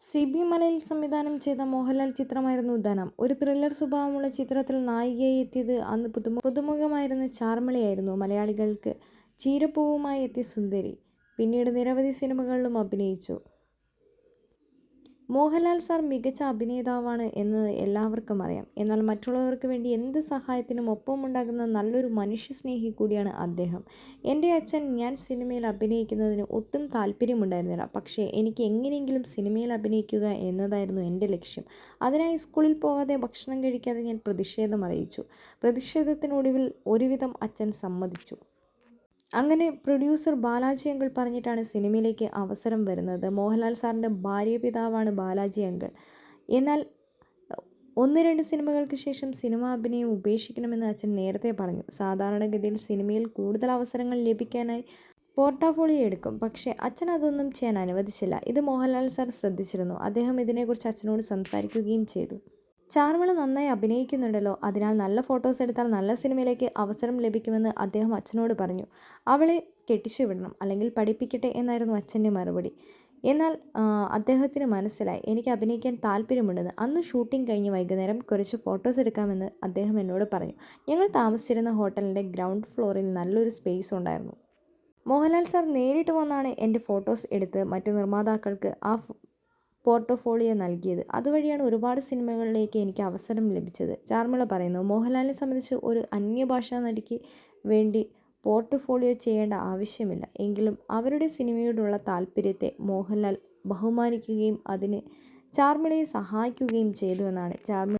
സിബി മലയിൽ സംവിധാനം ചെയ്ത മോഹൻലാൽ ചിത്രമായിരുന്നു ധനം. ഒരു ത്രില്ലർ സ്വഭാവമുള്ള ചിത്രത്തിൽ നായികയായി എത്തിയത് അന്ന് പുതുമു പുതുമുഖമായിരുന്ന ചാർമളിയായിരുന്നു മലയാളികൾക്ക് ചീരപ്പൂവുമായി എത്തിയ സുന്ദരി. പിന്നീട് നിരവധി സിനിമകളിലും അഭിനയിച്ചു. മോഹൻലാൽ സാർ മികച്ച അഭിനേതാവാണ് എന്ന് എല്ലാവർക്കും അറിയാം. എന്നാൽ മറ്റുള്ളവർക്ക് വേണ്ടി എന്ത് സഹായത്തിനും ഒപ്പമുണ്ടാകുന്ന നല്ലൊരു മനുഷ്യസ്നേഹി കൂടിയാണ് അദ്ദേഹം. എന്റെ അച്ഛൻ ഞാൻ സിനിമയിൽ അഭിനയിക്കുന്നതിന് ഒട്ടും താല്പര്യമുണ്ടായിരുന്നില്ല പക്ഷേ എനിക്ക് എങ്ങനെയെങ്കിലും സിനിമയിൽ അഭിനയിക്കുക എന്നതായിരുന്നു എന്റെ ലക്ഷ്യം. അതിനായി സ്കൂളിൽ പോകാതെ ഭക്ഷണം കഴിക്കാതെ ഞാൻ പ്രതിഷേധം അറിയിച്ചു. പ്രതിഷേധത്തിനൊടുവിൽ ഒരുവിധം അച്ഛൻ സമ്മതിച്ചു. അങ്ങനെ പ്രൊഡ്യൂസർ ബാലാജി അങ്കിൾ പറഞ്ഞിട്ടാണ് സിനിമയിലേക്ക് അവസരം വരുന്നത്. മോഹൻലാൽ സാറിന്റെ ഭാര്യ പിതാവാണ് ബാലാജി അങ്കിൾ. എന്നാൽ ഒന്ന് രണ്ട് സിനിമകൾക്ക് ശേഷം സിനിമാഭിനയം ഉപേക്ഷിക്കണമെന്ന് അച്ഛൻ നേരത്തെ പറഞ്ഞു. സാധാരണഗതിയിൽ സിനിമയിൽ കൂടുതൽ അവസരങ്ങൾ ലഭിക്കാനായി പോർട്ടാഫോളിയോ എടുക്കും. പക്ഷേ അച്ഛൻ അതൊന്നും ചെയ്യാൻ അനുവദിച്ചില്ല. ഇത് മോഹൻലാൽ സാർ ശ്രദ്ധിച്ചിരുന്നു. അദ്ദേഹം ഇതിനെക്കുറിച്ച് അച്ഛനോട് സംസാരിക്കുകയും ചെയ്തു. ചാർമിള നന്നായി അഭിനയിക്കുന്നുണ്ടല്ലോ. അതിനാൽ നല്ല ഫോട്ടോസ് എടുത്താൽ നല്ല സിനിമയിലേക്ക് അവസരം ലഭിക്കുമെന്ന് അദ്ദേഹം അച്ഛനോട് പറഞ്ഞു. അവളെ കെട്ടിച്ചു വിടണം. അല്ലെങ്കിൽ പഠിപ്പിക്കട്ടെ എന്നായിരുന്നു അച്ഛന്റെ മറുപടി. എന്നാൽ അദ്ദേഹത്തിന് മനസ്സിലായി എനിക്ക് അഭിനയിക്കാൻ താല്പര്യമുണ്ടെന്ന് അന്ന് ഷൂട്ടിംഗ് കഴിഞ്ഞ് വൈകുന്നേരം കുറച്ച് ഫോട്ടോസ് എടുക്കാമെന്ന് അദ്ദേഹം എന്നോട് പറഞ്ഞു. ഞങ്ങൾ താമസിച്ചിരുന്ന ഹോട്ടലിന്റെ ഗ്രൗണ്ട് ഫ്ലോറിൽ നല്ലൊരു സ്പേസ് ഉണ്ടായിരുന്നു. മോഹൻലാൽ സാർ നേരിട്ട് വന്നാണ് എന്റെ ഫോട്ടോസ് എടുത്ത് മറ്റ് നിർമ്മാതാക്കൾക്ക് ആ പോർട്ട്ഫോളിയോ നൽകിയത്. അതുവഴിയാണ് ഒരുപാട് സിനിമകളിലേക്ക് എനിക്ക് അവസരം ലഭിച്ചത്. ചാർമിള പറയുന്നു. മോഹൻലാലിനെ സംബന്ധിച്ച് ഒരു അന്യഭാഷാ നടിക്ക് വേണ്ടി പോർട്ട്ഫോളിയോ ചെയ്യേണ്ട ആവശ്യമില്ല. എങ്കിലും അവരുടെ സിനിമയോടുള്ള താല്പര്യത്തെ മോഹൻലാൽ ബഹുമാനിക്കുകയും അതിന് ചാർമിളയെ സഹായിക്കുകയും ചെയ്തു എന്നാണ് ചാർമിള